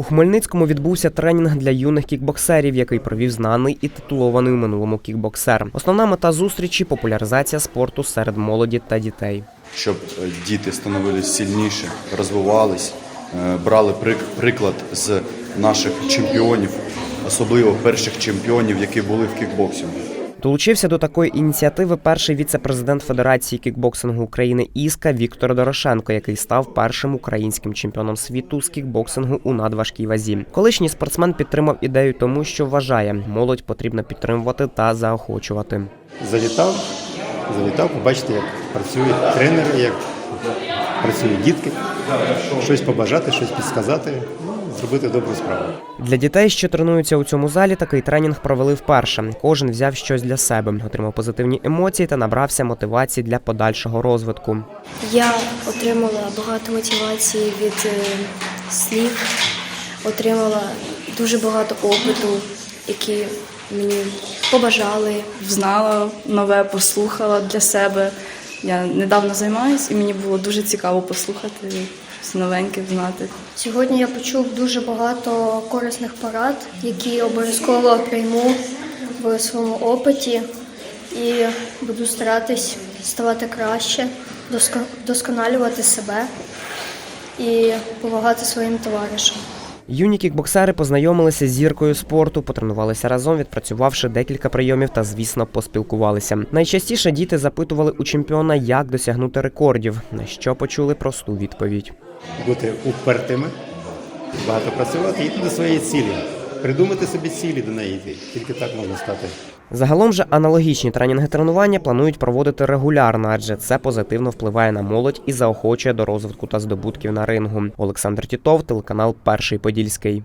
У Хмельницькому відбувся тренінг для юних кікбоксерів, який провів знаний і титулований у минулому кікбоксер. Основна мета зустрічі популяризація спорту серед молоді та дітей. щоб е, діти становились сильніше, розвивались, е, брали прик- приклад з наших чемпіонів, особливо перших чемпіонів, які були в кікбоксингу. Долучився до такої ініціативи перший віце-президент Федерації кікбоксингу України Іска Віктор Дорошенко, який став першим українським чемпіоном світу з кікбоксингу у надважкій вазі. Колишній спортсмен підтримав ідею тому, що вважає, молодь потрібно підтримувати та заохочувати. Завітав, завітав, побачити, як працюють тренери, як працюють дітки, щось побажати, щось підсказати, зробити добру справу. Для дітей, що тренуються у цьому залі, такий тренінг провели вперше. Кожен взяв щось для себе, отримав позитивні емоції та набрався мотивації для подальшого розвитку. Я отримала багато мотивації від е, слів, отримала дуже багато опиту, які мені побажали. знала нове, послухала для себе. Я недавно займаюся, і мені було дуже цікаво послухати щось новеньке, знати. Сьогодні я почув дуже багато корисних порад, які обов'язково прийму в своєму опиті і буду старатись ставати краще, доско- вдосконалювати себе і допомагати своїм товаришам. Юні кікбоксери познайомилися з зіркою спорту, потренувалися разом, відпрацювавши декілька прийомів та, звісно, поспілкувалися. Найчастіше діти запитували у чемпіона, як досягнути рекордів, на що почули просту відповідь. Бути упертими, багато працювати йти до своєї цілі. Придумати собі цілі до неї. Тільки так можна стати. Загалом же аналогічні тренінги тренування планують проводити регулярно, адже це позитивно впливає на молодь і заохочує до розвитку та здобутків на рингу. Олександр Тітов, телеканал Перший Подільський.